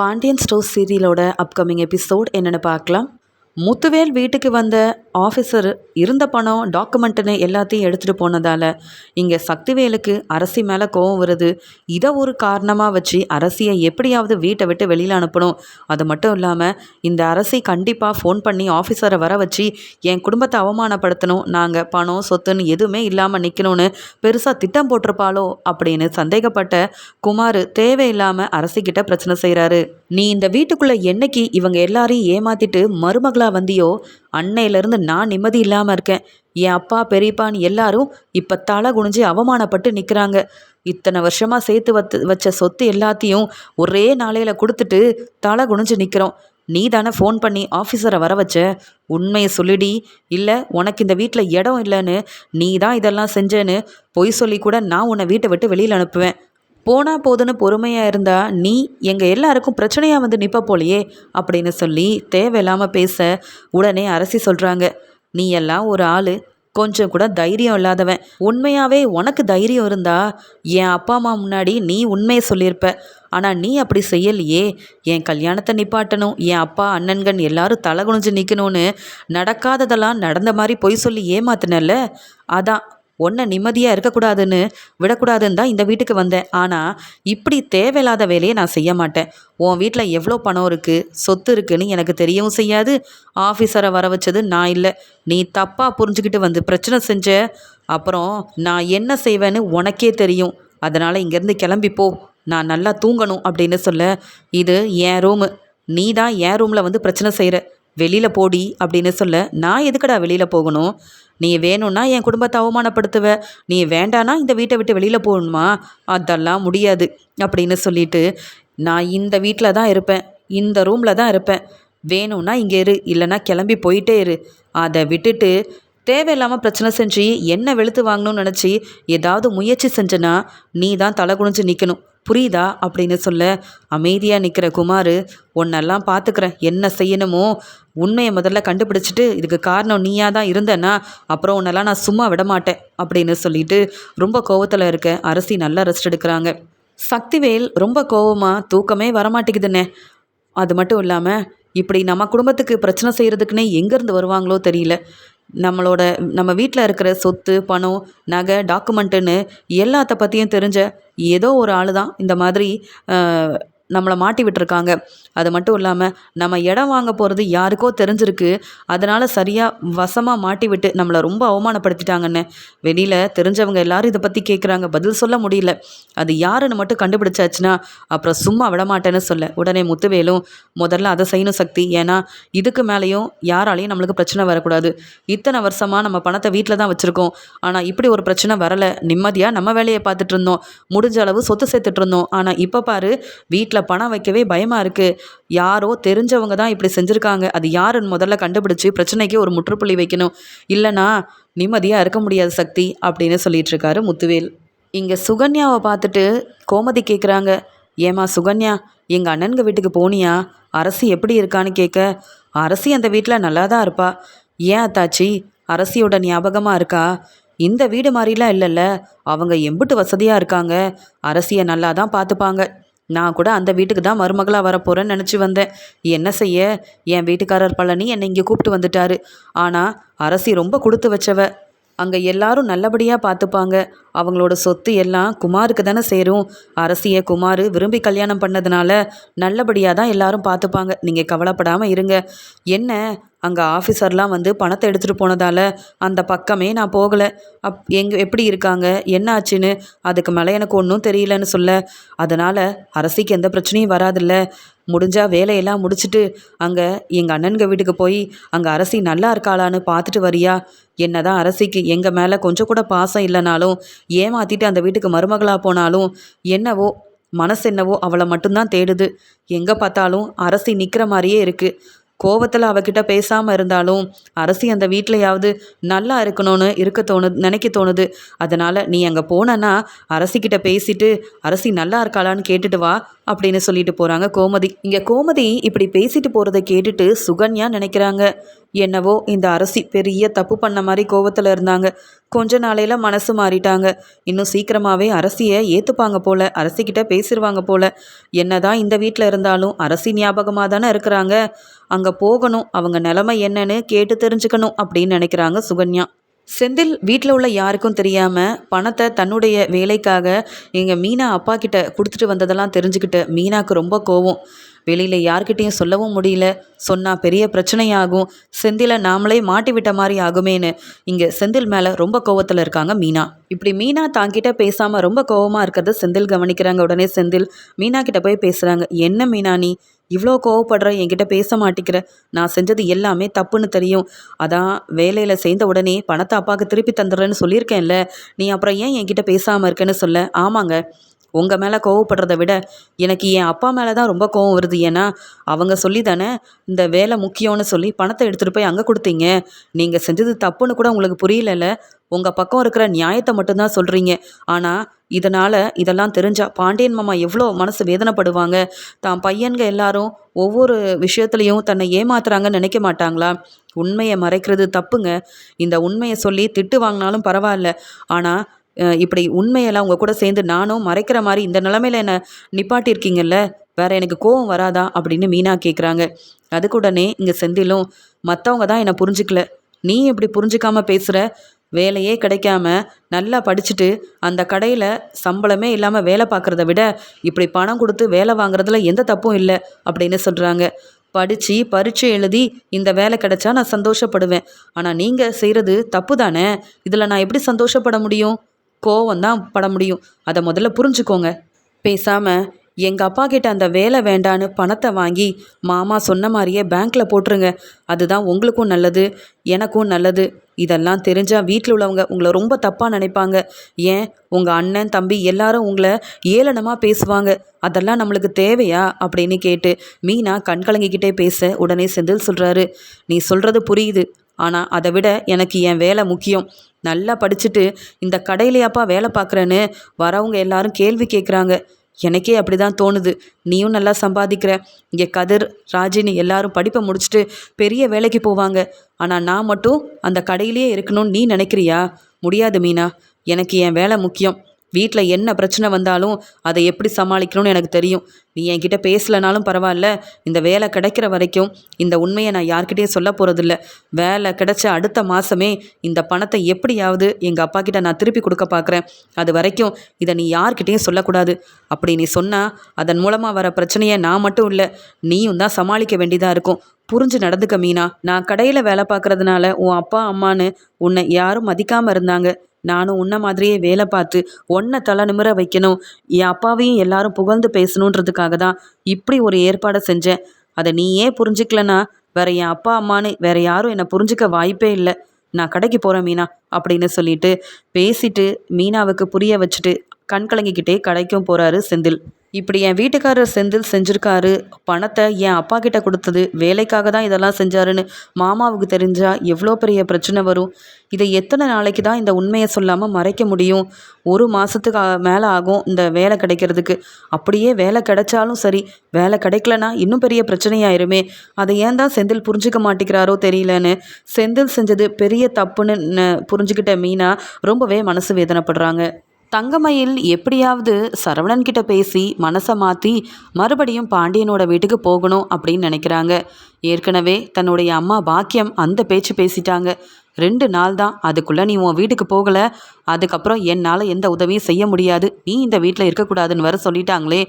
Pandian store சீரியலோட upcoming episode என்னென்னு பார்க்கலாம். முத்துவேல் வீட்டுக்கு வந்த ஆஃபீஸர் இருந்த பணம் டாக்குமெண்ட்டுன்னு எல்லாத்தையும் எடுத்துகிட்டு போனதால் இங்கே சக்திவேலுக்கு அரசி மேலே கோவம் வருது. இதை ஒரு காரணமாக வச்சு அரசியை எப்படியாவது வீட்டை விட்டு வெளியில் அனுப்பணும். அது மட்டும் இல்லாமல் இந்த அரசி கண்டிப்பாக ஃபோன் பண்ணி ஆஃபீஸரை வர வச்சு என் குடும்பத்தை அவமானப்படுத்தணும் நாங்கள் பணம் சொத்துன்னு எதுவுமே இல்லாமல் நிற்கணும்னு பெருசாக திட்டம் போட்டிருப்பாளோ அப்படின்னு சந்தேகப்பட்ட குமார் தேவையில்லாமல் அரசிக்கிட்ட பிரச்சனை செய்கிறாரு நீ இந்த வீட்டுக்குள்ளே என்னைக்கு இவங்க எல்லாரையும் ஏமாத்திட்டு மருமகளா வந்தியோ அன்னையிலேருந்து நான் நிம்மதி இல்லாமல் இருக்கேன். என் அப்பா பெரியப்பான்னு எல்லாரும் இப்போ தலை குனிஞ்சு அவமானப்பட்டு நிற்கிறாங்க இத்தனை வருஷமாக சேர்த்து வத்து வச்ச சொத்து எல்லாத்தையும் ஒரே நாளையில் கொடுத்துட்டு தலை குனிஞ்சு நிற்கிறோம் நீ தானே ஃபோன் பண்ணி ஆஃபீஸரை வர வச்ச? உண்மையை சொல்லிடி. இல்லை உனக்கு இந்த வீட்டில் இடம் இல்லைன்னு நீ தான் இதெல்லாம் செஞ்சேன்னு பொய் சொல்லி கூட நான் உன்னை வீட்டை விட்டு வெளியில் அனுப்புவேன். போனா போதுன்னு பொறுமையாக இருந்தா நீ எங்கள் எல்லாருக்கும் பிரச்சனையாக வந்து நிற்ப போலையே அப்படின்னு சொல்லி தேவையில்லாமல் பேச உடனே அரசி சொல்கிறாங்க நீ எல்லாம் ஒரு ஆள். கொஞ்சம் கூட தைரியம் இல்லாதவன். உண்மையாகவே உனக்கு தைரியம் இருந்தா என் அப்பா அம்மா முன்னாடி நீ உண்மையை சொல்லியிருப்ப. ஆனால் நீ அப்படி செய்யலையே. என் கல்யாணத்தை நிப்பாட்டணும். என் அப்பா அண்ணன்கன் எல்லாரும் தலை குனிஞ்சு நிற்கணும்னு நடக்காததெல்லாம் நடந்த மாதிரி பொய் சொல்லி ஏமாத்தினல்ல? அதான் ஒன்றை நிம்மதியாக இருக்கக்கூடாதுன்னு விடக்கூடாதுன்னு தான் இந்த வீட்டுக்கு வந்தேன். ஆனால் இப்படி தேவையில்லாத வேலையை நான் செய்ய மாட்டேன். உன் வீட்டில் எவ்வளோ பணம் இருக்குது சொத்து இருக்குன்னு எனக்கு தெரியவும் செய்யாது. ஆஃபீஸரை வர வச்சது நான் இல்லை. நீ தப்பாக புரிஞ்சுக்கிட்டு வந்து பிரச்சனை செஞ்ச அப்புறம் நான் என்ன செய்வேன்னு உனக்கே தெரியும். அதனால் இங்கேருந்து கிளம்பி போ. நான் நல்லா தூங்கணும் அப்படின்னு சொல்ல இது என் ரூமு நீ தான் என் ரூமில் வந்து பிரச்சனை செய்கிற வெளியில் போடி அப்படின்னு சொல்ல நான் எதுக்கடா வெளியில் போகணும்? நீ வேணும்னா என் குடும்பத்தை அவமானப்படுத்துவ. நீ வேண்டானா இந்த வீட்டை விட்டு வெளியில் போகணுமா? அதெல்லாம் முடியாது அப்படின்னு சொல்லிட்டு நான் இந்த வீட்டில் தான் இருப்பேன். இந்த ரூமில் தான் இருப்பேன். வேணும்னா இங்கே இரு இல்லைனா கிளம்பி போயிட்டே இரு. அதை விட்டுட்டு தேவையில்லாமல் பிரச்சனை செஞ்சு என்ன வெளுத்து வாங்கணும்னு நினச்சி ஏதாவது முயற்சி செஞ்சனா நீ தான் தலை குனிஞ்சு நிற்கணும் புரியுதா அப்படின்னு சொல்ல அமைதியாக நிற்கிற குமார் உன்னெல்லாம் பார்த்துக்கிறேன் என்ன செய்யணுமோ உண்மையை முதல்ல கண்டுபிடிச்சிட்டு இதுக்கு காரணம் நீயாக தான் இருந்தேன்னா அப்புறம் உன்னெல்லாம் நான் சும்மா விட மாட்டேன் அப்படின்னு சொல்லிட்டு ரொம்ப கோவத்தில் இருக்க அரசி நல்லா ரெஸ்ட் எடுக்கிறாங்க. சக்திவேல் ரொம்ப கோவமாக தூக்கமே வரமாட்டேங்குதுண்ணே அது மட்டும் இல்லாமல் இப்படி நம்ம குடும்பத்துக்கு பிரச்சனை செய்கிறதுக்குன்னே எங்கேருந்து வருவாங்களோ தெரியல. நம்மளோட நம்ம வீட்டில் இருக்கிற சொத்து பணம் நகை டாக்குமெண்ட்டுன்னு எல்லாத்த பற்றியும் தெரிஞ்ச ஏதோ ஒரு ஆள் தான் இந்த மாதிரி நம்மளை மாட்டி விட்டுருக்காங்க. அது மட்டும் இல்லாமல் நம்ம இடம் வாங்க போகிறது யாருக்கோ தெரிஞ்சிருக்கு. அதனால் சரியாக வசமாக மாட்டி விட்டு நம்மளை ரொம்ப அவமானப்படுத்திட்டாங்கன்னு. வெளியில் தெரிஞ்சவங்க எல்லாரும் இதை பற்றி கேட்குறாங்க பதில் சொல்ல முடியல. அது யாருன்னு மட்டும் கண்டுபிடிச்சாச்சுன்னா அப்புறம் சும்மா விடமாட்டேன்னு சொல்ல. உடனே முத்துவேலும் முதல்ல அதை செய்யணும் சக்தி. ஏன்னா இதுக்கு மேலேயும் யாராலையும் நம்மளுக்கு பிரச்சனை வரக்கூடாது. இத்தனை வருஷமாக நம்ம பணத்தை வீட்டில் தான் வச்சுருக்கோம். ஆனால் இப்படி ஒரு பிரச்சனை வரலை. நிம்மதியாக நம்ம வேலையை பார்த்துட்டு இருந்தோம். முடிஞ்ச அளவு சொத்து சேர்த்துட்டு இருந்தோம். ஆனால் இப்போ பாரு வீட்டில் பணம் வைக்கவே பயமாக இருக்குது யாரோ தெரிஞ்சவங்க தான் இப்படி செஞ்சுருக்காங்க. அது யாருன்னு முதல்ல கண்டுபிடிச்சி பிரச்சனைக்கு ஒரு முற்றுப்புள்ளி வைக்கணும். இல்லைனா நிம்மதியாக இருக்க முடியாது சக்தி அப்படின்னு சொல்லிட்டு இருக்காரு முத்துவேல். இங்கே சுகன்யாவை பார்த்துட்டு கோமதி கேட்குறாங்க ஏமா சுகன்யா எங்கள் அண்ணனுங்க வீட்டுக்கு போனியா? அரசி எப்படி இருக்கான்னு கேட்க அரசி அந்த வீட்டில் நல்லா தான் இருப்பா. ஏன் அத்தாச்சி அரசியோட ஞாபகமாக இருக்கா? இந்த வீடு மாதிரிலாம் இல்லைல்ல. அவங்க எம்பிட்டு வசதியாக இருக்காங்க. அரசியை நல்லா தான் பார்த்துப்பாங்க. நான் கூட அந்த வீட்டுக்கு தான் மருமகளாக வரப்போகிறேன்னு நினச்சி வந்தேன். என்ன செய்ய? என் வீட்டுக்காரர் பழனி என்னை இங்கே கூப்பிட்டு வந்துட்டாரு. ஆனால் அரசி ரொம்ப கொடுத்து வச்சவ. அங்கே எல்லாரும் நல்லபடியாக பார்த்துப்பாங்க அவங்களோட சொத்து எல்லாம் குமாருக்கு தானே சேரும். அரசியை குமார் விரும்பி கல்யாணம் பண்ணதுனால நல்லபடியாக தான் எல்லாரும் பார்த்துப்பாங்க நீங்கள் கவலைப்படாமல் இருங்க. என்ன? அங்கே ஆஃபீஸர்லாம் வந்து பணத்தை எடுத்துகிட்டு போனதால் அந்த பக்கமே நான் போகலை. அப் எங்கே எப்படி இருக்காங்க? என்ன ஆச்சுன்னு அதுக்கு மேலே எனக்கு ஒன்றும் தெரியலன்னு சொல்ல. அதனால் அரசிக்கு எந்த பிரச்சனையும் வராதில்ல. முடிஞ்சால் வேலையெல்லாம் முடிச்சுட்டு அங்கே எங்கள் அண்ணனுங்க வீட்டுக்கு போய் அங்கே அரசி நல்லா இருக்காளான்னு பார்த்துட்டு வரியா? என்ன தான் அரசிக்கு எங்கள் மேலே கொஞ்சம் கூட பாசம் இல்லைனாலும் ஏமாற்றிட்டு அந்த வீட்டுக்கு மருமகளாக போனாலும் என்னவோ மனசு என்னவோ அவளை மட்டும்தான் தேடுது. எங்கே பார்த்தாலும் அரசி நிற்கிற மாதிரியே இருக்குது கோவத்தில் அவகிட்ட பேசாமல் இருந்தாலும் அரசி அந்த வீட்லையாவது நல்லா இருக்கணும்னு இருக்க தோணுது நினைக்க தோணுது. அதனால் நீ அங்கே போனன்னா அரசிக்கிட்ட பேசிட்டு அரசி நல்லா இருக்காளான்னு கேட்டுட்டு வா அப்படின்னு சொல்லிட்டு போகிறாங்க கோமதி. இங்கே கோமதி இப்படி பேசிட்டு போகிறத கேட்டுட்டு சுகன்யா நினைக்கிறாங்க. என்னவோ இந்த அரசி பெரிய தப்பு பண்ண மாதிரி கோவத்தில் இருந்தாங்க. கொஞ்ச நாளையில் மனசு மாறிட்டாங்க. இன்னும் சீக்கிரமாகவே அரசியை ஏற்றுப்பாங்க போல அரசிக்கிட்ட பேசிடுவாங்க போல. என்னதான் இந்த வீட்டில் இருந்தாலும் அரசி ஞாபகமாக தானே இருக்கிறாங்க. அங்கே போகணும் அவங்க நிலமை என்னன்னு கேட்டு தெரிஞ்சுக்கணும் அப்படின்னு நினைக்கிறாங்க சுகன்யா. செந்தில் வீட்டில் உள்ள யாருக்கும் தெரியாமல் பணத்தை தன்னுடைய வேலைக்காக எங்கள் மீனா அப்பா கிட்ட கொடுத்துட்டு வந்ததெல்லாம் தெரிஞ்சுக்கிட்டு மீனாக்கு ரொம்ப கோவம். வெளியில் யார்கிட்டயும் சொல்லவும் முடியல. சொன்னால் பெரிய பிரச்சனையாகும். செந்திலை நாமளே மாட்டி விட்ட மாதிரி ஆகுமேன்னு. இங்கே செந்தில் மேலே ரொம்ப கோவத்தில் இருக்காங்க மீனா. இப்படி மீனா தாங்கிட்ட பேசாமல் ரொம்ப கோவமாக இருக்கிறத செந்தில் கவனிக்கிறாங்க. உடனே செந்தில் மீனா கிட்ட போய் பேசுகிறாங்க என்ன மீனா நீ? இவ்வளோ கோவப்படுற என்கிட்ட பேச மாட்டேங்கிற நான் செஞ்சது எல்லாமே தப்புன்னு தெரியும். அதான் வேலையில் சேர்ந்த உடனே பணத்தை அப்பாவுக்கு திருப்பி தந்துடுறேன்னு சொல்லியிருக்கேன்ல. நீ அப்புறம் ஏன் என்கிட்ட பேசாமல் இருக்கேன்னு சொல்ல? ஆமாங்க. உங்கள் மேலே கோவப்படுறத விட எனக்கு என் அப்பா மேலே தான் ரொம்ப கோவம் வருது. ஏன்னா அவங்க சொல்லி தானே இந்த வேலை முக்கியம்னு சொல்லி பணத்தை எடுத்துகிட்டு போய் அங்கே கொடுத்தீங்க. நீங்கள் செஞ்சது தப்புன்னு கூட உங்களுக்கு புரியலல்ல. உங்கள் பக்கம் இருக்கிற நியாயத்தை மட்டும்தான் சொல்கிறீங்க ஆனால் இதனால் இதெல்லாம் தெரிஞ்சால் பாண்டியன் மாமா எவ்வளோ மனசு வேதனைப்படுவாங்க. தான் பையன்க எல்லாரும் ஒவ்வொரு விஷயத்துலையும் தன்னை ஏமாத்துறாங்கன்னு நினைக்க மாட்டாங்களா? உண்மையை மறைக்கிறது தப்புங்க. இந்த உண்மையை சொல்லி திட்டு வாங்கினாலும் பரவாயில்ல. ஆனால் இப்படி உண்மையெல்லாம் உங்கள் கூட சேர்ந்து நானும் மறைக்கிற மாதிரி இந்த நிலமையில என்னை நிப்பாட்டியிருக்கீங்கல்ல? வேற எனக்கு கோவம் வராதா? அப்படின்னு மீனா கேட்குறாங்க அதுக்கு உடனே இங்கே செந்திலும் மற்றவங்க தான் என்னை புரிஞ்சுக்கல. நீ இப்படி புரிஞ்சுக்காம பேசுகிற வேலையே கிடைக்காம நல்லா படிச்சுட்டு அந்த கடையில் சம்பளமே இல்லாமல் வேலை பார்க்குறத விட இப்படி பணம் கொடுத்து வேலை வாங்குறதுல எந்த தப்பும் இல்லை அப்படின்னு சொல்கிறாங்க படித்து பரீட்சை எழுதி இந்த வேலை கிடைச்சா நான் சந்தோஷப்படுவேன். ஆனால் நீங்கள் செய்கிறது தப்பு தானே? இதில் நான் எப்படி சந்தோஷப்பட முடியும்? கோவம் தான் பட முடியும். அதை முதல்ல புரிஞ்சுக்கோங்க. பேசாமல் எங்கள் அப்பா கிட்ட அந்த வேலை வேண்டான்னு பணத்தை வாங்கி மாமா சொன்ன மாதிரியே பேங்க்கில் போட்டுருங்க. அதுதான் உங்களுக்கும் நல்லது எனக்கும் நல்லது. இதெல்லாம் தெரிஞ்சால் வீட்டில் உள்ளவங்க உங்களை ரொம்ப தப்பாக நினைப்பாங்க. ஏன்? உங்கள் அண்ணன் தம்பி எல்லாரும் உங்களை ஏளனமாக பேசுவாங்க. அதெல்லாம் நம்மளுக்கு தேவையா? அப்படின்னு கேட்டு மீனா கண் கலங்கிக்கிட்டே பேச உடனே செந்தில் சொல்கிறாரு நீ சொல்கிறது புரியுது. ஆனால் அதை விட எனக்கு என் வேலை முக்கியம். நல்லா படிச்சுட்டு இந்த கடையிலையாப்பா வேலை பார்க்குறேன்னு வரவங்க எல்லாரும் கேள்வி கேட்குறாங்க எனக்கே அப்படி தான் தோணுது. நீயும் நல்லா சம்பாதிக்கிற. இங்கே கதிர் ராஜினி எல்லாரும் படிப்பை முடிச்சுட்டு பெரிய வேலைக்கு போவாங்க. ஆனால் நான் மட்டும் அந்த கடையிலேயே இருக்கணும்னு நீ நினைக்கிறியா? முடியாது மீனா. எனக்கு என் வேலை முக்கியம். வீட்டில் என்ன பிரச்சனை வந்தாலும் அதை எப்படி சமாளிக்கணும்னு எனக்கு தெரியும். நீ என்கிட்ட பேசலைனாலும் பரவாயில்ல. இந்த வேலை கிடைக்கிற வரைக்கும் இந்த உண்மையை நான் யார்கிட்டயும் சொல்ல போகிறதில்ல வேலை கிடைச்ச அடுத்த மாதமே இந்த பணத்தை எப்படியாவது எங்கள் அப்பா கிட்ட நான் திருப்பி கொடுக்க பார்க்குறேன். அது வரைக்கும் இதை நீ யார்கிட்டேயும் சொல்லக்கூடாது. அப்படி நீ சொன்னால் அதன் மூலமாக வர பிரச்சனையை நான் மட்டும் இல்லை நீயும் தான் சமாளிக்க வேண்டியதாக இருக்கும். புரிஞ்சு நடந்துக்க மீனா. நான் கடையில் வேலை பார்க்குறதுனால உன் அப்பா அம்மான்னு உன்னை யாரும் மதிக்காமல் இருந்தாங்க. நானும் உன்ன மாதிரியே வேலை பார்த்து ஒன்றை தலை நிமிர வைக்கணும். என் அப்பாவையும் எல்லாரும் புகழ்ந்து பேசணுன்றதுக்காக தான் இப்படி ஒரு ஏற்பாடை செஞ்சேன். அதை நீயே புரிஞ்சுக்கலனா வேற என் அப்பா அம்மானு வேற யாரும் என்னை புரிஞ்சுக்க வாய்ப்பே இல்லை. நான் கடைக்கு போகிறேன் மீனா அப்படின்னு சொல்லிட்டு பேசிட்டு மீனாவுக்கு புரிய வச்சுட்டு கண் கலங்கிக்கிட்டே கடைக்கும் போகிறாரு செந்தில். இப்படி என் வீட்டுக்காரர் செந்தில் செஞ்சுருக்காரு. பணத்தை என் அப்பா கிட்ட கொடுத்தது. வேலைக்காக தான் இதெல்லாம் செஞ்சாருன்னு மாமாவுக்கு தெரிஞ்சால் எவ்வளோ பெரிய பிரச்சனை வரும். இதை எத்தனை நாளைக்கு தான் இந்த உண்மையை சொல்லாமல் மறைக்க முடியும்? ஒரு மாதத்துக்கு மேலே ஆகும் இந்த வேலை கிடைக்கிறதுக்கு. அப்படியே வேலை கிடைச்சாலும் சரி வேலை கிடைக்கலனா இன்னும் பெரிய பிரச்சனையாயிருமே. அதை ஏன் தான் செந்தில் புரிஞ்சுக்க மாட்டேங்கிறாரோ தெரியலன்னு செந்தில் செஞ்சது பெரிய தப்புன்னு புரிஞ்சுக்கிட்ட மீனா ரொம்பவே மனசு வேதனைப்படுறாங்க. தங்கமயில் எப்படியாவது சரவணன் கிட்ட பேசி மனசை மாற்றி மறுபடியும் பாண்டியனோட வீட்டுக்கு போகணும் அப்படின்னு நினைக்கிறாங்க. ஏற்கனவே தன்னுடைய அம்மா பாக்கியம் அந்த பேச்சு பேசிட்டாங்க. ரெண்டு நாள் தான். அதுக்குள்ளே நீ உன் வீட்டுக்கு போகலை. அதுக்கப்புறம் என்னால் எந்த உதவியும் செய்ய முடியாது. நீ இந்த வீட்டில் இருக்கக்கூடாதுன்னு வர சொல்லிட்டாங்களே.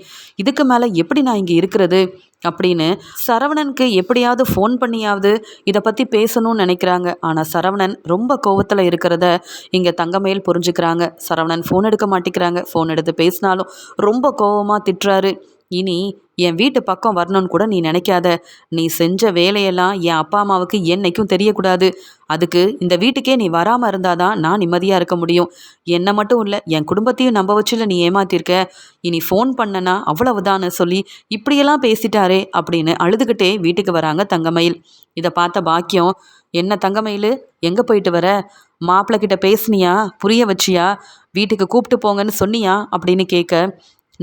இதுக்கு மேலே எப்படி நான் இங்கே இருக்கிறது? அப்படின்னு சரவணனுக்கு எப்படியாவது ஃபோன் பண்ணியாவது இதை பற்றி பேசணும்னு நினைக்கிறாங்க. ஆனால் சரவணன் ரொம்ப கோவத்தில் இருக்கிறத இங்கே தங்கமேல் புரிஞ்சுக்கிறாங்க. சரவணன் ஃபோன் எடுக்க மாட்டேங்கிறாங்க. ஃபோன் எடுத்து பேசினாலும் ரொம்ப கோவமாக திட்டுறாரு. இனி என் வீட்டு பக்கம் வரணும்னு கூட நீ நினைக்காத. நீ செஞ்ச வேலையெல்லாம் என் அப்பா அம்மாவுக்கு என்னைக்கும் தெரியக்கூடாது. அதுக்கு இந்த வீட்டுக்கே நீ வராமல் இருந்தால் தான் நான் நிம்மதியாக இருக்க முடியும். என்னை மட்டும் இல்லை என் குடும்பத்தையும் நம்ப வச்சுல நீ ஏமாத்திருக்க. இனி ஃபோன் பண்ணனா அவ்வளவுதான்னு சொல்லி இப்படியெல்லாம் பேசிட்டாரே அப்படின்னு அழுதுகிட்டே வீட்டுக்கு வராங்க தங்கமயில். இதை பார்த்த பாக்கியம் என்ன தங்கமயில் எங்கே போயிட்டு வர? மாப்பிள்ளை கிட்ட பேசுனியா? புரிய வச்சியா? வீட்டுக்கு கூப்பிட்டு போங்கன்னு சொன்னியா? அப்படின்னு கேட்க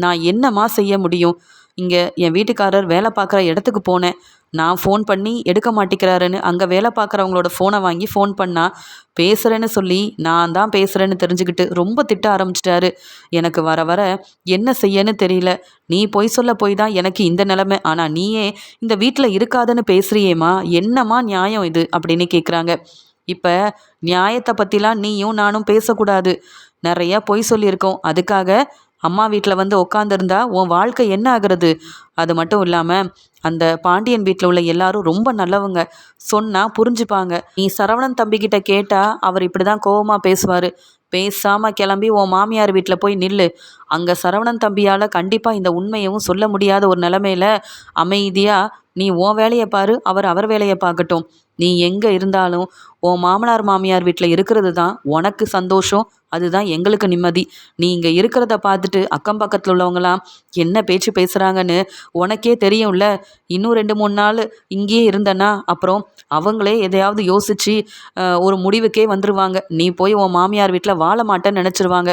நான் என்னம்மா செய்ய முடியும்? இங்கே என் வீட்டுக்காரர் வேலை பார்க்குற இடத்துக்கு போனேன். நான் ஃபோன் பண்ணி எடுக்க மாட்டேங்கிறாருன்னு அங்கே வேலை பார்க்குறவங்களோட ஃபோனை வாங்கி ஃபோன் பண்ணா பேசுகிறேன்னு சொல்லி நான் தான் பேசுகிறேன்னு தெரிஞ்சுக்கிட்டு ரொம்ப திட்ட ஆரம்பிச்சிட்டாரு. எனக்கு வர வர என்ன செய்யன்னு தெரியல. நீ பொய் சொல்ல போய் தான் எனக்கு இந்த நிலமை. ஆனால் நீயே இந்த வீட்டில் இருக்காதுன்னு பேசுகிறியேம்மா என்னம்மா நியாயம் இது? அப்படின்னு கேட்குறாங்க இப்போ நியாயத்தை பற்றிலாம் நீயும் நானும் பேசக்கூடாது. நிறைய பொய் சொல்லியிருக்கோம். அதுக்காக அம்மா வீட்டில் வந்து உட்காந்துருந்தா உன் வாழ்க்கை என்ன ஆகிறது? அது மட்டும் இல்லாமல் அந்த பாண்டியன் வீட்டில் உள்ள எல்லாரும் ரொம்ப நல்லவங்க. சொன்னால் புரிஞ்சுப்பாங்க. நீ சரவணன் தம்பிக்கிட்ட கேட்டால் அவர் இப்படி தான் கோவமாக பேசுவார். பேசாமல் கிளம்பி உன் மாமியார் வீட்டில் போய் நில்லு. அங்கே சரவணன் தம்பியால் கண்டிப்பாக இந்த உண்மையவும் சொல்ல முடியாத ஒரு நிலமையில அமைதியாக நீ உன் வேலையை பாரு அவர் அவர் வேலையை பார்க்கட்டும். நீ எங்கே இருந்தாலும் உன் மாமனார் மாமியார் வீட்டில் இருக்கிறது தான் உனக்கு சந்தோஷம் அதுதான் எங்களுக்கு நிம்மதி. நீ இங்கே இருக்கிறத பார்த்துட்டு அக்கம் பக்கத்தில் உள்ளவங்களாம் என்ன பேச்சு பேசுகிறாங்கன்னு உனக்கே தெரியும்ல. இன்னும் ரெண்டு மூணு நாள் இங்கேயே இருந்தனா அப்புறம் அவங்களே எதையாவது யோசித்து ஒரு முடிவுக்கே வந்துடுவாங்க நீ போய் உன் மாமியார் வீட்டில் வாழ மாட்டேன்னு நினச்சிருவாங்க.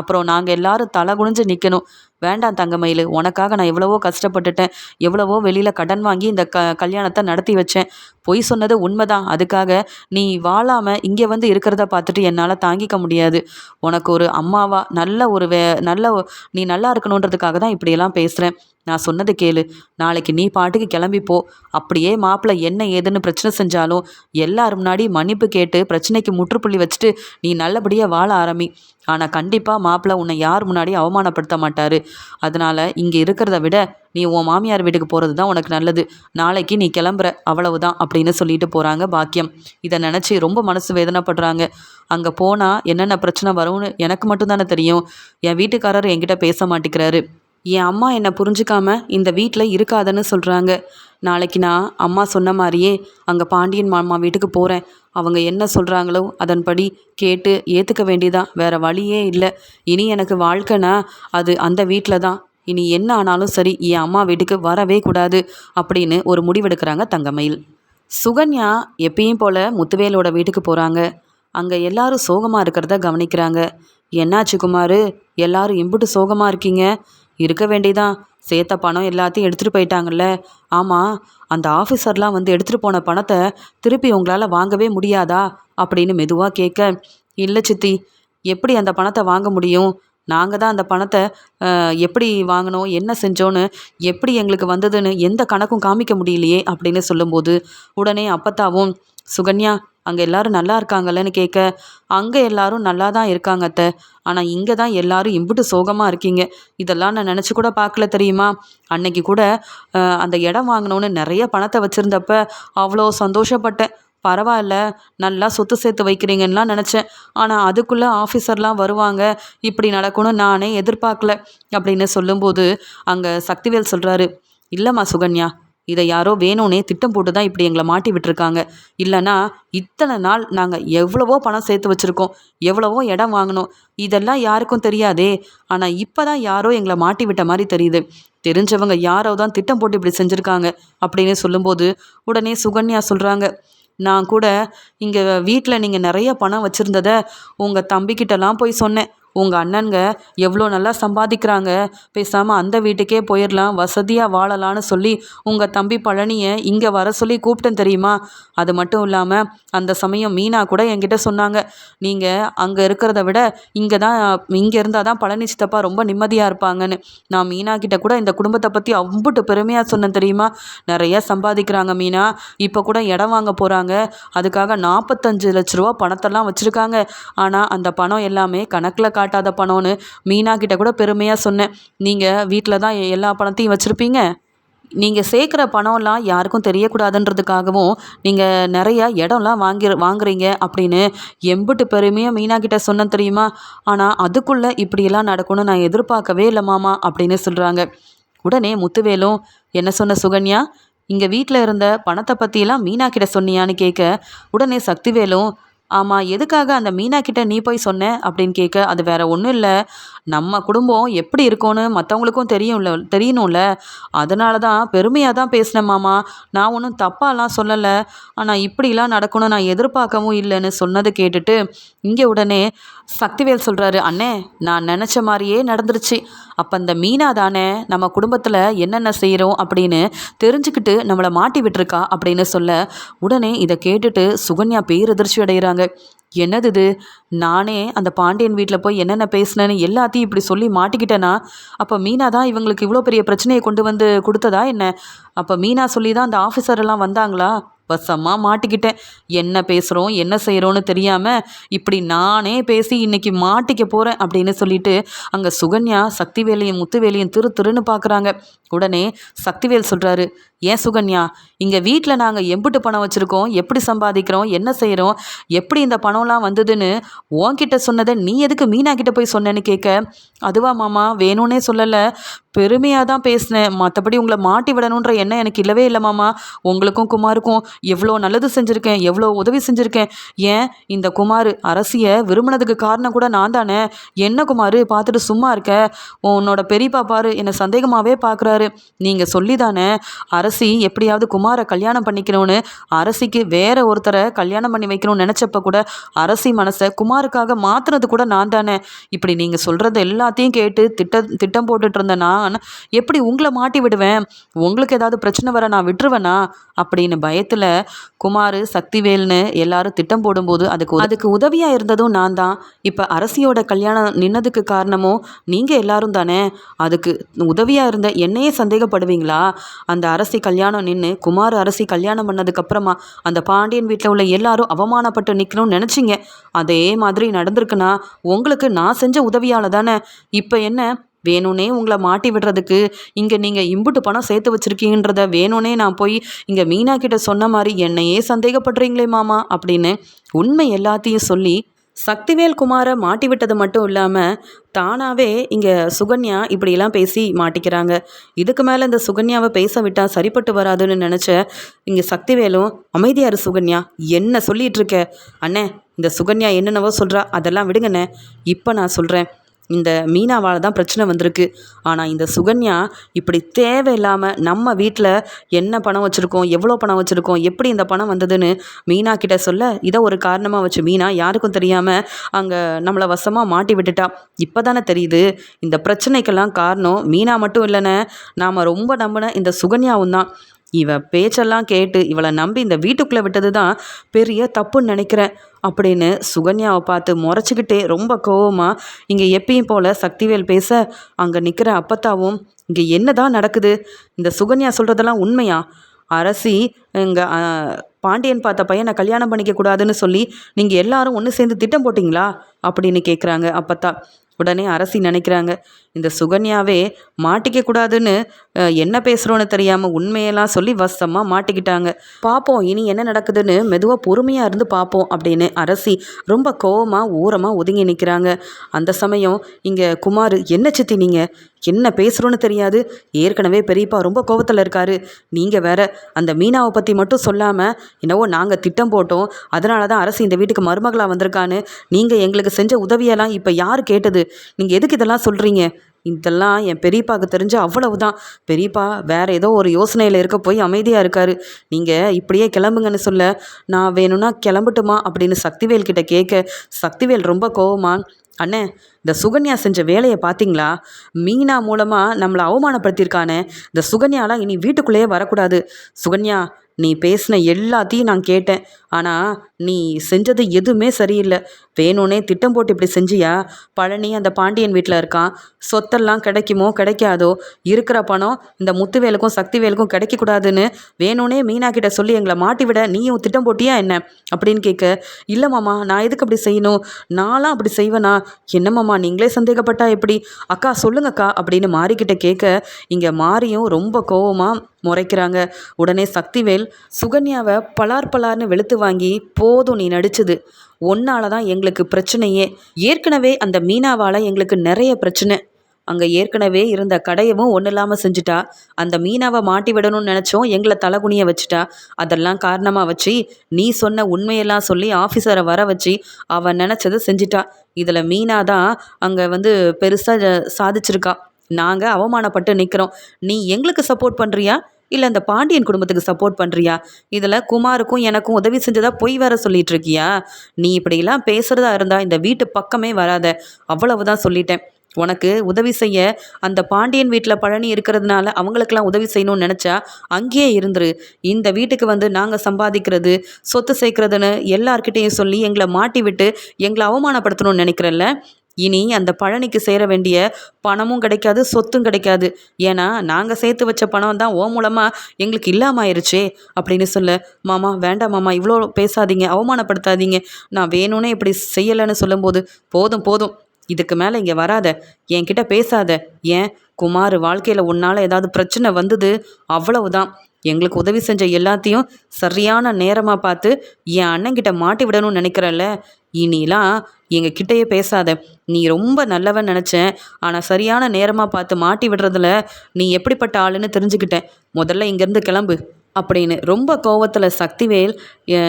அப்புறம் நாங்கள் எல்லாரும் தலை குனிஞ்சு நிற்கணும் வேண்டாம் தங்கமயில் உனக்காக நான் எவ்வளவோ கஷ்டப்பட்டுட்டேன். எவ்வளவோ வெளியில் கடன் வாங்கி இந்த க கல்யாணத்தை நடத்தி வச்சேன். பொய் சொன்னது உண்மைதான். அதுக்காக நீ வாழாமல் இங்கே வந்து இருக்கிறத பார்த்துட்டு என்னால் தாங்கிக்க முடியாது. உனக்கு ஒரு அம்மாவா நல்ல ஒரு வே நல்ல நீ நல்லா இருக்கணுன்றதுக்காக தான் இப்படியெல்லாம் பேசுகிறேன் நான் சொன்னது கேளு. நாளைக்கு நீ பாட்டுக்கு கிளம்பி போ. அப்படியே மாப்பிள்ளை என்ன ஏதுன்னு பிரச்சனை செஞ்சாலும் எல்லாரும் முன்னாடி மன்னிப்பு கேட்டு பிரச்சனைக்கு முற்றுப்புள்ளி வச்சுட்டு நீ நல்லபடியாக வாழ ஆரம்பி. ஆனால் கண்டிப்பாக மாப்பிள்ளை உன்னை யார் முன்னாடியும் அவமானப்படுத்த மாட்டார். அதனால் இங்கே இருக்கிறத விட நீ உன் மாமியார் வீட்டுக்கு போகிறது தான் உனக்கு நல்லது. நாளைக்கு நீ கிளம்புற அவ்வளவுதான் அப்படின்னு சொல்லிட்டு போகிறாங்க பாக்கியம். இதை நினச்சி ரொம்ப மனசு வேதனைப்படுறாங்க. அங்கே போனால் என்னென்ன பிரச்சனை வரும்னு எனக்கு மட்டும்தானே தெரியும். என் வீட்டுக்காரர் என்கிட்ட பேச மாட்டேங்கிறாரு. என் அம்மா என்னை புரிஞ்சுக்காம இந்த வீட்டில் இருக்காதன்னு சொல்கிறாங்க நாளைக்கு நான் அம்மா சொன்ன மாதிரியே அங்கே பாண்டியன் மாமா வீட்டுக்கு போகிறேன் அவங்க என்ன சொல்கிறாங்களோ அதன்படி கேட்டு ஏற்றுக்க வேண்டியதான் வேறு வழியே இல்லை. இனி எனக்கு வாழ்க்கைனா அது அந்த வீட்டில் தான். இனி என்ன ஆனாலும் சரி என் அம்மா வீட்டுக்கு வரவே கூடாது அப்படின்னு ஒரு முடிவெடுக்கிறாங்க தங்கமயில். சுகன்யா எப்பயும் போல் முத்துவேலோட வீட்டுக்கு போகிறாங்க அங்கே எல்லாரும் சோகமாக இருக்கிறத கவனிக்கிறாங்க. என்னாச்சு குமார்? எல்லாரும் இம்புட்டு சோகமாக இருக்கீங்க? இருக்க வேண்டியதான் சேர்த்த பணம் எல்லாத்தையும் எடுத்துகிட்டு போயிட்டாங்கல்ல. ஆமாம் அந்த ஆஃபீஸர்லாம் வந்து எடுத்துகிட்டு போன பணத்தை திருப்பி உங்களால் வாங்கவே முடியாதா? அப்படின்னு மெதுவாக கேட்க இல்லை சித்தி எப்படி அந்த பணத்தை வாங்க முடியும்? நாங்கள் தான் அந்த பணத்தை எப்படி வாங்கினோம்? என்ன செஞ்சோன்னு எப்படி எங்களுக்கு வந்ததுன்னு எந்த கணக்கும் காமிக்க முடியலையே? அப்படின்னு சொல்லும்போது உடனே அப்பத்தாவும் சுகன்யா அங்கே எல்லாரும் நல்லா இருக்காங்கல்லன்னு கேட்க அங்கே எல்லாரும் நல்லா தான் இருக்காங்க அத்தை. ஆனால் இங்கே தான் எல்லாரும் இம்புட்டு சோகமாக இருக்கீங்க. இதெல்லாம் நான் நினச்சி கூட பார்க்கல தெரியுமா? அன்னைக்கு கூட அந்த இடம் வாங்கினோன்னு நிறைய பணத்தை வச்சுருந்தப்ப அவ்வளோ சந்தோஷப்பட்டேன். பரவாயில்ல நல்லா சொத்து சேர்த்து வைக்கிறீங்கன்னுலாம் நினச்சேன். ஆனால் அதுக்குள்ளே ஆஃபீஸர்லாம் வருவாங்க. இப்படி நடக்கணும்னு நானே எதிர்பார்க்கல. அப்படின்னு சொல்லும்போது அங்கே சக்திவேல் சொல்கிறாரு இல்லைம்மா சுகன்யா இதை யாரோ வேணும்னே திட்டம் போட்டு தான் இப்படி எங்களை மாட்டி விட்டுருக்காங்க. இல்லைன்னா இத்தனை நாள் நாங்கள் எவ்வளவோ பணம் சேர்த்து வச்சுருக்கோம். எவ்வளவோ இடம் வாங்கினோம். இதெல்லாம் யாருக்கும் தெரியாதே. ஆனால் இப்போ தான் யாரோ எங்களை மாட்டி விட்ட மாதிரி தெரியுது. தெரிஞ்சவங்க யாரோ தான் திட்டம் போட்டு இப்படி செஞ்சுருக்காங்க அப்படின்னு சொல்லும்போது உடனே சுகன்யா சொல்கிறாங்க நான் கூட இங்கே வீட்டில் நீங்கள் நிறைய பணம் வச்சுருந்ததை உங்கள் தம்பிக்கிட்டலாம் போய் சொன்னேன். உங்கள் அண்ணனுங்க எவ்வளோ நல்லா சம்பாதிக்கிறாங்க. பேசாமல் அந்த வீட்டுக்கே போயிடலாம் வசதியாக வாழலான்னு சொல்லி உங்கள் தம்பி பழனியை இங்கே வர சொல்லி கூப்பிட்டேன் தெரியுமா? அது மட்டும் இல்லாமல் அந்த சமயம் மீனா கூட என்கிட்ட சொன்னாங்க. நீங்கள் அங்கே இருக்கிறத விட இங்கே தான் இங்கே இருந்தால் தான் பழனி சித்தப்பா ரொம்ப நிம்மதியாக இருப்பாங்கன்னு. நான் மீனா கிட்ட கூட இந்த குடும்பத்தை பற்றி அவ்வளோ பெருமையாக சொன்னேன் தெரியுமா? நிறைய சம்பாதிக்கிறாங்க மீனா. இப்போ கூட இடம் வாங்க போகிறாங்க அதுக்காக நாற்பத்தஞ்சு லட்ச ரூபா பணத்தெல்லாம் வச்சுருக்காங்க. ஆனால் அந்த பணம் எல்லாமே கணக்கில் காட்டாத பணம்னு மீனா கிட்ட கூட பெருமையாக சொன்னேன். நீங்கள் வீட்டில் தான் எல்லா பணத்தையும் வச்சுருப்பீங்க. நீங்கள் சேர்க்குற பணம்லாம் யாருக்கும் தெரியக்கூடாதுன்றதுக்காகவும் நீங்கள் நிறையா இடம்லாம் வாங்கி வாங்குறீங்க அப்படின்னு எம்பிட்டு பெருமையாக மீனா கிட்ட சொன்ன தெரியுமா? ஆனால் அதுக்குள்ளே இப்படியெல்லாம் நடக்கும்னு நான் எதிர்பார்க்கவே இல்லை மாமா அப்படின்னு சொல்கிறாங்க உடனே முத்துவேலும் என்ன சொன்ன சுகன்யா? இங்கே வீட்டில் இருந்த பணத்தை பற்றியெல்லாம் மீனா கிட்ட சொன்னியான்னு கேட்க உடனே சக்திவேலும் ஆமாம் எதுக்காக அந்த மீனா கிட்ட நீ போய் சொன்ன? அப்படின்னு கேட்க அது வேற ஒன்றும் இல்லை. நம்ம குடும்பம் எப்படி இருக்கும்னு மற்றவங்களுக்கும் தெரியும்ல தெரியணும்ல. அதனால தான் பெருமையாக தான் பேசினேன் மாமா. நான் ஒன்றும் தப்பாலாம் சொல்லலை. ஆனால் இப்படிலாம் நடக்கணும் நான் எதிர்பார்க்கவும் இல்லைன்னு சொன்னதை கேட்டுட்டு இங்கே உடனே சக்திவேல் சொல்கிறாரு அண்ணே நான் நினச்ச மாதிரியே நடந்துருச்சு. அப்போ அந்த மீனா தானே நம்ம குடும்பத்தில் என்னென்ன செய்கிறோம் அப்படின்னு தெரிஞ்சுக்கிட்டு நம்மளை மாட்டி விட்டுருக்கா? அப்படின்னு சொல்ல உடனே இதை கேட்டுட்டு சுகன்யா பேரதிர்ச்சி அடைகிறாங்க என்னது இது நானே அந்த பாண்டியன் வீட்டில் போய் என்னென்ன பேசினேன்னு எல்லாத்தையும் இப்படி சொல்லி மாட்டிக்கிட்டேனா? அப்போ மீனா தான் இவங்களுக்கு இவ்வளோ பெரிய பிரச்சனையை கொண்டு வந்து கொடுத்ததா என்ன? அப்போ மீனா சொல்லி தான் அந்த ஆஃபீஸர் எல்லாம் வந்தாங்களா? வசமாக மாட்டிக்கிட்டேன். என்ன பேசுகிறோம் என்ன செய்கிறோன்னு தெரியாமல் இப்படி நானே பேசி இன்னைக்கு மாட்டிக்க போகிறேன் அப்படின்னு சொல்லிட்டு அங்கே சுகன்யா சக்திவேலையும் முத்துவேலையும் திரு திருன்னு பார்க்குறாங்க உடனே சக்திவேல் சொல்கிறாரு ஏன் சுகன்யா இங்கே வீட்டில் நாங்கள் எம்பிட்டு பணம் வச்சுருக்கோம் எப்படி சம்பாதிக்கிறோம் என்ன செய்கிறோம் எப்படி இந்த பணம்லாம் வந்ததுன்னு உன்கிட்ட சொன்னதை நீ எதுக்கு மீனா கிட்ட போய் சொன்னேன்னு கேட்க அதுவா மாமா வேணும்னே சொல்லலை பெருமையாக தான் பேசினேன் மற்றபடி உங்களை மாட்டி விடணுன்ற எண்ணம் எனக்கு இல்லவே இல்லை மாமா உங்களுக்கும் குமாருக்கும் எவ்வளோ நல்லது செஞ்சுருக்கேன் எவ்வளோ உதவி செஞ்சுருக்கேன் ஏன் இந்த குமார் அரசியை விரும்பினதுக்கு காரணம் கூட நான் தானே என்ன குமார் பார்த்துட்டு சும்மா இருக்க உன்னோட பெரியப்பா பாரு என்னை சந்தேகமாகவே பார்க்குறாரு நீங்கள் சொல்லி தானே அரசி எப்படியாவது குமாரை கல்யாணம் பண்ணிக்கணும்னு அரசிக்கு வேற ஒருத்தரை கல்யாணம் பண்ணி வைக்கணும்னு நினச்சப்ப கூட அரசி மனசை குமாருக்காக மாற்றினது கூட நான் தானே. இப்படி நீங்கள் சொல்கிறது எல்லாத்தையும் கேட்டு திட்ட திட்டம் போட்டுட்டு இருந்த நான் எப்படி உங்களை மாட்டி விடுவேன்? உங்களுக்கு ஏதாவது பிரச்சனை வர நான் விட்டுருவேனா? அப்படின்னு பயத்தில் குமார் சக்திவேல்னு எல்லாரும் திட்டம் போடும்போது அதுக்கு அதுக்கு உதவியாக இருந்ததும் நான் தான். இப்போ அரசியோட கல்யாணம் நின்னதுக்கு காரணமும் நீங்கள் எல்லாரும் தானே. அதுக்கு உதவியாக இருந்த என்னையே சந்தேகப்படுவீங்களா? அந்த அரசி கல்யாணம் நின்று குமார் அரசி கல்யாணம் பண்ணதுக்கப்புறமா அந்த பாண்டியன் வீட்டில் உள்ள எல்லாரும் அவமானப்பட்டு நிற்கணும்னு நினச்சிங்க. அதே மாதிரி நடந்திருக்குன்னா உங்களுக்கு நான் செஞ்ச உதவியால் தானே? இப்போ என்ன? வேணும்னே உங்களை மாட்டி விடுறதுக்கு இங்கே நீங்கள் இம்புட்டு பணம் சேர்த்து வச்சுருக்கீங்கன்றத வேணும்னே நான் போய் இங்கே மீனா கிட்ட சொன்ன மாதிரி என்னையே சந்தேகப்படுறீங்களே மாமா அப்படின்னு உண்மை எல்லாத்தையும் சொல்லி சக்திவேல் குமாரை மாட்டி விட்டது மட்டும் இல்லாமல் தானாகவே இங்கே சுகன்யா இப்படியெல்லாம் பேசி மாட்டிக்கிறாங்க. இதுக்கு மேலே இந்த சுகன்யாவை பேச விட்டால் சரிப்பட்டு வராதுன்னு நினச்ச இங்கே சக்திவேலும் அமைதியாரு சுகன்யா என்ன சொல்லிகிட்ருக்க அண்ணே இந்த சுகன்யா என்னென்னவோ சொல்கிறா அதெல்லாம் விடுங்கண்ணே. இப்போ நான் சொல்கிறேன் இந்த மீனாவால் தான் பிரச்சனை வந்திருக்கு. ஆனால் இந்த சுகன்யா இப்படி தேவையில்லாமல் நம்ம வீட்டில் என்ன பணம் வச்சுருக்கோம் எவ்வளோ பணம் வச்சுருக்கோம் எப்படி இந்த பணம் வந்ததுன்னு மீனா கிட்ட சொல்ல இதை ஒரு காரணமாக வச்சு மீனா யாருக்கும் தெரியாமல் அங்கே நம்மளை வசமாக மாட்டி விட்டுட்டா. இப்போ தானே தெரியுது இந்த பிரச்சனைக்கெல்லாம் காரணம் மீனா மட்டும் இல்லைன்னு நாம் ரொம்ப நம்பின இந்த சுகன்யாவும் தான். இவ பேச்செல்லாம் கேட்டு இவளை நம்பி இந்த வீட்டுக்குள்ளே விட்டது தான் பெரிய தப்புன்னு நினைக்கிறேன் அப்படின்னு சுகன்யாவை பார்த்து முறைச்சிக்கிட்டே ரொம்ப கோவமாக இங்கே எப்பயும் போல் சக்திவேல் பேச அங்கே நிற்கிற அப்பத்தாவும் இங்கே என்ன தான் நடக்குது? இந்த சுகன்யா சொல்கிறதெல்லாம் உண்மையா? அரசி இங்கே பாண்டியன் பார்த்த பையனை கல்யாணம் பண்ணிக்க கூடாதுன்னு சொல்லி நீங்கள் எல்லாரும் ஒன்று சேர்ந்து திட்டம் போட்டிங்களா? அப்படின்னு கேட்குறாங்க அப்பத்தா. உடனே அரசி நினைக்கிறாங்க இந்த சுகன்யாவே மாட்டிக்க கூடாதுன்னு என்ன பேசுகிறோன்னு தெரியாமல் உண்மையெல்லாம் சொல்லி வசமாக மாட்டிக்கிட்டாங்க. பார்ப்போம் இனி என்ன நடக்குதுன்னு மெதுவாக பொறுமையாக இருந்து பார்ப்போம் அப்படின்னு அரசி ரொம்ப கோவமாக ஓரமாக ஒதுங்கி நிற்கிறாங்க அந்த சமயம் இங்கே குமார் என்ன சித்தி நீங்கள் என்ன பேசுகிறோன்னு தெரியாது. ஏற்கனவே பெரியப்பா ரொம்ப கோவத்தில் இருக்காரு. நீங்கள் வேற அந்த மீனாவை பற்றி மட்டும் சொல்லாமல் என்னவோ நாங்கள் திட்டம் போட்டோம். அதனால தான் அரசு இந்த வீட்டுக்கு மருமகளாக வந்திருக்கான்னு. நீங்கள் எங்களுக்கு செஞ்ச உதவியெல்லாம் இப்போ யார் கேட்டது? நீங்கள் எதுக்கு இதெல்லாம் சொல்கிறீங்க இதெல்லாம் என் பெரியப்பாவுக்கு தெரிஞ்சு அவ்வளவு தான் பெரியப்பா வேற ஏதோ ஒரு யோசனையில் இருக்க போய் அமைதியாக இருக்காரு. நீங்கள் இப்படியே கிளம்புங்கன்னு சொல்ல நான் வேணும்னா கிளம்பட்டுமா அப்படின்னு சக்திவேல் கிட்ட கேட்க சக்திவேல் ரொம்ப கோவமா அண்ணே இந்த சுகன்யா செஞ்ச வேலையை பார்த்தீங்களா? மீனா மூலமாக நம்மளை அவமானப்படுத்தியிருக்கானே. இந்த சுகன்யாலாம் இனி வீட்டுக்குள்ளேயே வரக்கூடாது. சுகன்யா நீ பேசின எல்லாத்தையும் நான் கேட்டேன். ஆனால் நீ செஞ்சது எதுவுமே சரியில்லை. வேணும்னே திட்டம் போட்டு இப்படி செஞ்சியா? பழனி அந்த பாண்டியன் வீட்டில் இருக்கான். சொத்தெல்லாம் கிடைக்குமோ கிடைக்காதோ? இருக்கிற பணம் இந்த முத்துவேலுக்கும் சக்திவேலுக்கும் கிடைக்கக்கூடாதுன்னு வேணும்னே மீனா கிட்ட சொல்லி எங்களை மாட்டி விட நீயும் திட்டம் போட்டியா என்ன? அப்படின்னு கேட்க இல்லை மாமா நான் எதுக்கு அப்படி செய்யணும்? நான்லாம் அப்படி செய்வேனா? என்ன மாமா நீங்களே சந்தேகப்பட்டா எப்படி? அக்கா சொல்லுங்கக்கா அப்படின்னு மாறிக்கிட்ட கேட்க இங்கே மாறியும் ரொம்ப கோவமாக முறைக்கிறாங்க. உடனே சக்திவேல் சுகன்யாவை பலார் பலார்னு வெளுத்து வாங்கி போதும் நீ நடிச்சது. ஒன்னால தான் எங்களுக்கு பிரச்சனையே. ஏற்கனவே அந்த மீனாவால் எங்களுக்கு நிறைய பிரச்சனை. அங்கே ஏற்கனவே இருந்த கடையவும் ஒன்றும் இல்லாமல் செஞ்சுட்டா. அந்த மீனாவை மாட்டி விடணும்னு நினச்சோம். எங்களை தலகுனிய வச்சுட்டா. அதெல்லாம் காரணமாக வச்சு நீ சொன்ன உண்மையெல்லாம் சொல்லி ஆஃபீஸரை வர வச்சு அவன் நினச்சதை செஞ்சிட்டா. இதில் மீனா தான் அங்கே வந்து பெருசாக சாதிச்சிருக்கா. நாங்கள் அவமானப்பட்டு நிற்கிறோம் நீ எங்களுக்கு சப்போர்ட் பண்ணுறியா இல்லை அந்த பாண்டியன் குடும்பத்துக்கு சப்போர்ட் பண்ணுறியா இதில் குமாருக்கும் எனக்கும் உதவி செஞ்சதாக பொய் வேற சொல்லிட்டு இருக்கியா? நீ இப்படிலாம் பேசுகிறதா இருந்தால் இந்த வீட்டு பக்கமே வராத. அவ்வளவுதான் சொல்லிட்டேன். உனக்கு உதவி செய்ய அந்த பாண்டியன் வீட்டில் பழனி இருக்கிறதுனால அவங்களுக்கெல்லாம் உதவி செய்யணும்னு நினச்சா அங்கேயே இருந்துரு. இந்த வீட்டுக்கு வந்து நாங்கள் சம்பாதிக்கிறது சொத்து சேர்க்கறதுன்னு எல்லார்கிட்டேயும் சொல்லி எங்களை மாட்டி விட்டு எங்களை அவமானப்படுத்தணும்னு நினைக்கிறல்ல? இனி அந்த பழனிக்கு சேர வேண்டிய பணமும் கிடைக்காது சொத்தும் கிடைக்காது. ஏன்னா நாங்கள் சேர்த்து வச்ச பணம் தான் ஓ மூலமாக எங்களுக்கு இல்லாமல் ஆயிடுச்சே அப்படின்னு சொல்ல மாமா வேண்டாம் மாமா இவ்வளோ பேசாதீங்க அவமானப்படுத்தாதீங்க. நான் வேணும்னே இப்படி செய்யலைன்னு சொல்லும்போது போதும் போதும். இதுக்கு மேலே இங்கே வராத என்கிட்ட பேசாத. ஏன்? குமார் வாழ்க்கையில் உன்னால் ஏதாவது பிரச்சனை வந்தது? அவ்வளவுதான். எங்களுக்கு உதவி செஞ்ச எல்லாத்தையும் சரியான நேரமாக பார்த்து என் அண்ணங்கிட்ட மாட்டி விடணும்னு நினைக்கிறல்ல. இனிலாம் எங்கள் கிட்டேயே பேசாத. நீ ரொம்ப நல்லவன் நினச்சேன். ஆனால் சரியான நேரமாக பார்த்து மாட்டி விடுறதுல நீ எப்படிப்பட்ட ஆளுன்னு தெரிஞ்சுக்கிட்டேன். முதல்ல இங்கேருந்து கிளம்பு அப்படின்னு ரொம்ப கோவத்தில் சக்திவேல்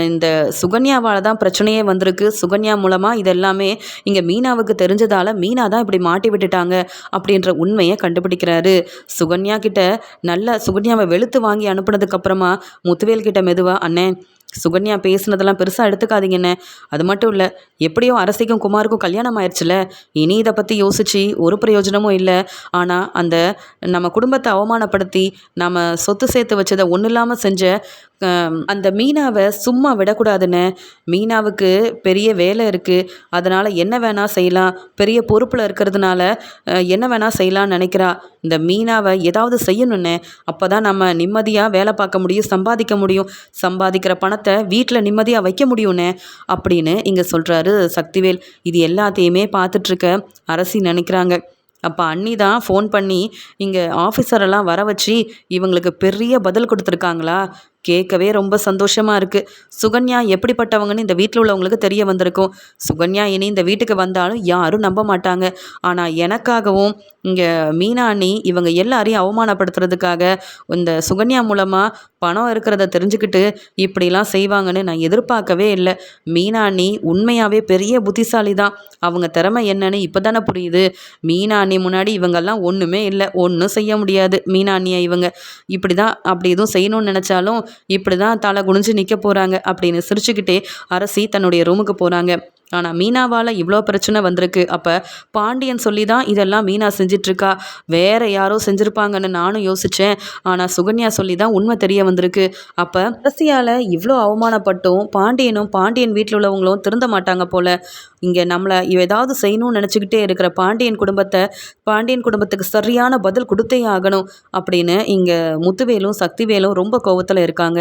இந்த சுகன்யாவால் தான் பிரச்சனையே வந்திருக்கு. சுகன்யா மூலமாக இது எல்லாமே இங்கே மீனாவுக்கு தெரிஞ்சதால் மீனா தான் இப்படி மாட்டி விட்டுட்டாங்க அப்படின்ற உண்மையை கண்டுபிடிக்கிறாரு. சுகன்யா கிட்ட நல்ல சுகன்யாவை வெளுத்து வாங்கி அனுப்புனதுக்கப்புறமா முத்துவேல் கிட்ட மெதுவாக அண்ணன் சுகன்யா பேசுனதெல்லாம் பெருசாக எடுத்துக்காதீங்கன்னு அது மட்டும் இல்லை எப்படியோ அரசிக்கும் குமாருக்கும் கல்யாணம் ஆயிடுச்சுல. இனி இதை பற்றி யோசிச்சு ஒரு பிரயோஜனமும் இல்லை. ஆனால் அந்த நம்ம குடும்பத்தை அவமானப்படுத்தி நம்ம சொத்து சேர்த்து வச்சதை ஒன்றும் இல்லாமல் செஞ்ச அந்த மீனாவை சும்மா விடக்கூடாதுன்னு. மீனாவுக்கு பெரிய வேலை இருக்குது அதனால் என்ன வேணால் செய்யலாம். பெரிய பொறுப்பில் இருக்கிறதுனால என்ன வேணால் செய்யலாம்னு நினைக்கிறா. இந்த மீனாவை ஏதாவது செய்யணுன்னு அப்போ தான் நம்ம நிம்மதியாக வேலை பார்க்க முடியும் சம்பாதிக்க முடியும். சம்பாதிக்கிற பணத்தை வீட்டில் நிம்மதியாக வைக்க முடியும்னு. அப்படின்னு இங்கே சொல்கிறாரு சக்திவேல். இது எல்லாத்தையுமே பார்த்துட்ருக்க அரசி நினைக்கிறாங்க. அப்போ அண்ணி தான் ஃபோன் பண்ணி இங்கே ஆஃபீஸரெல்லாம் வர வச்சு இவங்களுக்கு பெரிய பதில் கொடுத்துருக்காங்களா? கேட்கவே ரொம்ப சந்தோஷமாக இருக்குது சுகன்யா எப்படிப்பட்டவங்கன்னு இந்த வீட்டில் உள்ளவங்களுக்கு தெரிய வந்திருக்கும். சுகன்யா இனி இந்த வீட்டுக்கு வந்தாலும் யாரும் நம்ப மாட்டாங்க. ஆனால் எனக்காகவும் இங்கே மீனாணி இவங்க எல்லாரையும் அவமானப்படுத்துறதுக்காக இந்த சுகன்யா மூலமாக பணம் இருக்கிறத தெரிஞ்சுக்கிட்டு இப்படிலாம் செய்வாங்கன்னு நான் எதிர்பார்க்கவே இல்லை. மீனாணி உண்மையாகவே பெரிய புத்திசாலி தான் அவங்க திறமை என்னன்னு இப்போ தானே புரியுது மீனாணி முன்னாடி இவங்கெல்லாம் ஒன்றுமே இல்லை. ஒன்றும் செய்ய முடியாது. மீனாணியை இவங்க. இப்படி தான் அப்படி எதுவும் செய்யணும்னு நினச்சாலும் இப்படி தான் தலை குனிஞ்சு நிற்க போகிறாங்க அப்படின்னு சிரிச்சுக்கிட்டே அரசி தன்னுடைய ரூமுக்கு போகிறாங்க ஆனால் மீனாவால் இவ்வளோ பிரச்சனை வந்திருக்கு. அப்போ பாண்டியன் சொல்லி தான் இதெல்லாம் மீனா செஞ்சிட்ருக்கா. வேற யாரோ செஞ்சுருப்பாங்கன்னு நானும் யோசித்தேன் ஆனால் சுகன்யா சொல்லி தான் உண்மை தெரிய வந்திருக்கு. அப்போ அரசியால் இவ்வளோ அவமானப்பட்டும் பாண்டியனும் பாண்டியன் வீட்டில் உள்ளவங்களும் திருந்த மாட்டாங்க போல. இங்கே நம்மளை இவ ஏதாவது செய்யணும்னு நினச்சிக்கிட்டே இருக்கிற பாண்டியன் குடும்பத்தை பாண்டியன் குடும்பத்துக்கு சரியான பதில் கொடுத்தே ஆகணும். அப்படின்னு இங்கே முத்துவேலும் சக்திவேலும் ரொம்ப கோவத்தில் இருக்காங்க.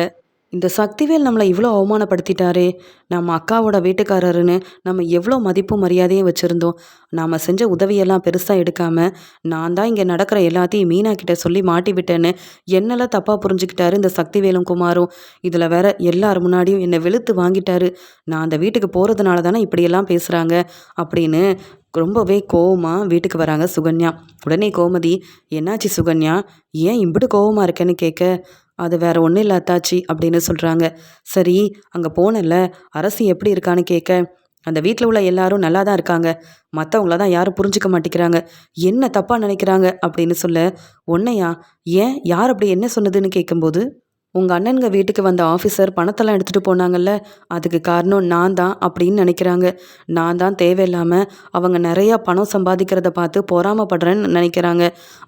இந்த சக்திவேல் நம்மளை இவ்வளோ அவமானப்படுத்திட்டாரே. நம்ம அக்காவோட வீட்டுக்காரருன்னு நம்ம எவ்வளோ மதிப்பும் மரியாதையும் வச்சுருந்தோம். நாம் செஞ்ச உதவியெல்லாம் பெருசாக எடுக்காமல் நான் தான் இங்கே நடக்கிற எல்லாத்தையும் மீனா கிட்ட சொல்லி மாட்டி விட்டேன்னு என்னெல்லாம் தப்பாக புரிஞ்சுக்கிட்டாரு இந்த சக்திவேலும் குமாரும். இதில் வேற எல்லார் முன்னாடியும் என்னை வெளுத்து வாங்கிட்டாரு. நான் அந்த வீட்டுக்கு போகிறதுனால தானே இப்படியெல்லாம் பேசுகிறாங்க அப்படின்னு ரொம்பவே கோவமாக வீட்டுக்கு வராங்க சுகன்யா. உடனே கோமதி என்னாச்சு சுகன்யா? ஏன் இம்பிட்டு கோவமாக இருக்கேன்னு கேட்க? அது வேற ஒன்றும் இல்லை அத்தாச்சி அப்படின்னு சொல்கிறாங்க சரி அங்கே போனல அரசி எப்படி இருக்கான்னு கேட்க அந்த வீட்டில் உள்ள எல்லாரும் நல்லா தான் இருக்காங்க. மற்றவங்கள தான் யாரும் புரிஞ்சுக்க மாட்டேங்கிறாங்க. என்ன தப்பாக நினைக்கிறாங்க அப்படின்னு சொல்ல உன்னையா? ஏன்? யார் அப்படி என்ன சொன்னதுன்னு கேட்கும்போது உங்கள் அண்ணனுங்க வீட்டுக்கு வந்த ஆஃபீஸர் பணத்தெல்லாம் எடுத்துகிட்டு போனாங்கல்ல அதுக்கு காரணம் நான் தான் அப்படின்னு நினைக்கிறாங்க. நான் தான் தேவையில்லாமல் அவங்க நிறையா பணம் சம்பாதிக்கிறத பார்த்து பொறாமப்படுறேன்னு நினைக்கிறாங்க.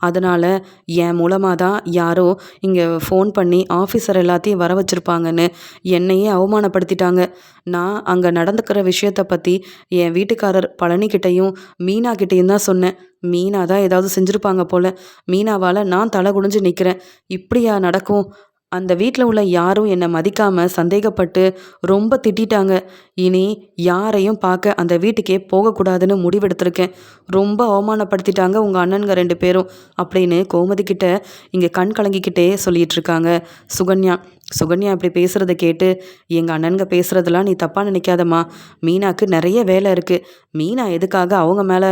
அதனால் என் மூலமாக தான் யாரோ இங்கே ஃபோன் பண்ணி ஆஃபீஸர் எல்லாத்தையும் வர வச்சுருப்பாங்கன்னு என்னையே அவமானப்படுத்திட்டாங்க. நான் அங்கே நடந்துக்கிற விஷயத்தை பற்றி என் வீட்டுக்காரர் பழனிக்கிட்டையும் மீனாக்கிட்டையும் தான் சொன்னேன். மீனா தான் ஏதாவது செஞ்சுருப்பாங்க போல். மீனாவால் நான் தலை குனிஞ்சு நிற்கிறேன் இப்படியா நடக்கும்? அந்த வீட்டில் உள்ள யாரும் என்னை மதிக்காமல் சந்தேகப்பட்டு ரொம்ப திட்டிட்டாங்க. இனி யாரையும் பார்க்க அந்த வீட்டுக்கே போகக்கூடாதுன்னு முடிவெடுத்திருக்கேன். ரொம்ப அவமானப்படுத்திட்டாங்க உங்கள் அண்ணனுங்க ரெண்டு பேரும். அப்படின்னு கோமதி கிட்ட இங்கே கண் கலங்கிக்கிட்டே சொல்லிட்டு இருக்காங்க. சுகன்யா சுகன்யா இப்படி பேசுகிறத கேட்டு எங்கள் அண்ணனுங்க பேசுகிறதெல்லாம் நீ தப்பாக நினைக்காதம்மா. மீனாக்கு நிறைய வேலை இருக்குது மீனா எதுக்காக அவங்க மேலே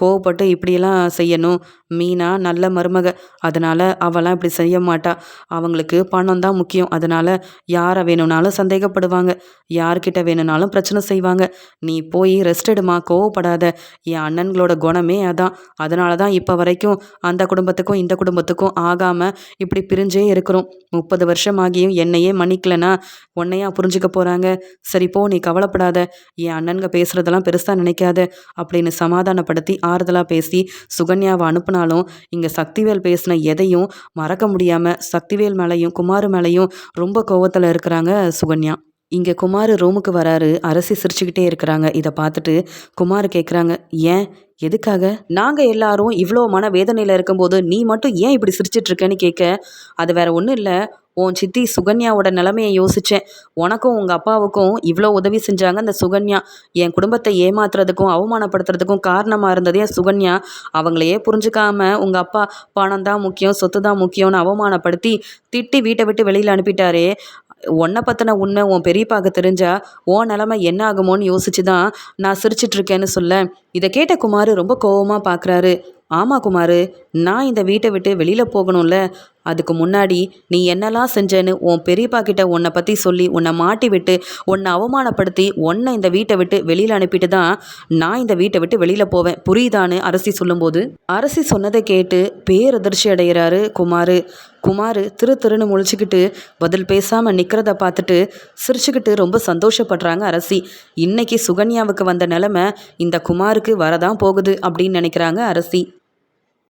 கோவப்பட்டு இப்படியெல்லாம் செய்யணும்? மீனா நல்ல மருமக. அதனால் அவளாம் இப்படி செய்ய மாட்டா. அவங்களுக்கு பணம் தான் முக்கியம். அதனால் யாரை வேணும்னாலும் சந்தேகப்படுவாங்க. யார்கிட்ட வேணும்னாலும் பிரச்சனை செய்வாங்க. நீ போய் ரெஸ்ட் எடுமா கோவப்படாத. என் அண்ணன்களோட குணமே அதான். அதனால தான் இப்போ வரைக்கும் அந்த குடும்பத்துக்கும் இந்த குடும்பத்துக்கும் ஆகாமல் இப்படி பிரிஞ்சே இருக்கிறோம். முப்பது வருஷம் ஆகியும் என்னையே மன்னிக்கலனா உன்னையா புரிஞ்சுக்க போகிறாங்க சரி போ நீ கவலைப்படாத. என் அண்ணன்க பேசுகிறதெல்லாம் பெருசாக நினைக்காத. அப்படின்னு சமாதானப்படுத்தி ஆறுதலாக பேசி சுகன்யாவை பேசினாலும் இங்கே சக்திவேல் பேசின எதையும் மறக்க முடியாமல் சக்திவேல் மேலேயும் குமார் மேலேயும் ரொம்ப கோவத்தில் இருக்கிறாங்க சுகன்யா. இங்கே குமார் ரூமுக்கு வராரு. அரசி சிரிச்சுக்கிட்டே இருக்கிறாங்க. இதை பார்த்துட்டு குமார் கேட்குறாங்க ஏன்? எதுக்காக? நாங்கள் எல்லாரும் இவ்வளோ மன வேதனையில் இருக்கும்போது நீ மட்டும் ஏன் இப்படி சிரிச்சிட்டு இருக்கேன்னு கேட்க அது வேற ஒன்றும் இல்லை. உன் சித்தி சுகன்யாவோட நிலமையை யோசித்தேன் உனக்கும் உங்கள் அப்பாவுக்கும் இவ்வளோ உதவி செஞ்சாங்க அந்த சுகன்யா. என் குடும்பத்தை ஏமாத்துறதுக்கும் அவமானப்படுத்துறதுக்கும் காரணமாக இருந்ததே சுகன்யா. அவங்களையே புரிஞ்சுக்காம உங்கள் அப்பா பணம் தான் முக்கியம் சொத்து தான் முக்கியம்னு அவமானப்படுத்தி திட்டி வீட்டை விட்டு வெளியில் அனுப்பிட்டாரே. உன்னை பற்றின உண்மை உன் பெரியப்பாவுக்கு தெரிஞ்சா உன் நிலமை என்ன ஆகுமோன்னு யோசிச்சு தான் நான் சிரிச்சிட்ருக்கேன்னு சொல்ல இதை கேட்ட குமார் ரொம்ப கோவமாக பார்க்குறாரு ஆமாம் குமார் நான் இந்த வீட்டை விட்டு வெளியில் போகணும்ல? அதுக்கு முன்னாடி நீ என்னெல்லாம் செஞ்சேன்னு உன் பெரியப்பா கிட்ட உன்னை பற்றி சொல்லி உன்னை மாட்டி விட்டு உன்னை அவமானப்படுத்தி உன்னை இந்த வீட்டை விட்டு வெளியில் அனுப்பிட்டு தான் நான் இந்த வீட்டை விட்டு வெளியில் போவேன். புரியுதான்னு அரசி சொல்லும்போது அரசி சொன்னதை கேட்டு பேரதிர்ச்சி அடைகிறாரு குமார். குமார் திரு திருன்னு முழிச்சுக்கிட்டு பதில் பேசாமல் நிற்கிறத பார்த்துட்டு சிரிச்சுக்கிட்டு ரொம்ப சந்தோஷப்படுறாங்க அரசி. இன்னைக்கு சுகன்யாவுக்கு வந்த நிலமை இந்த குமாருக்கு வரதான் போகுது அப்படின்னு நினைக்கிறாங்க அரசி.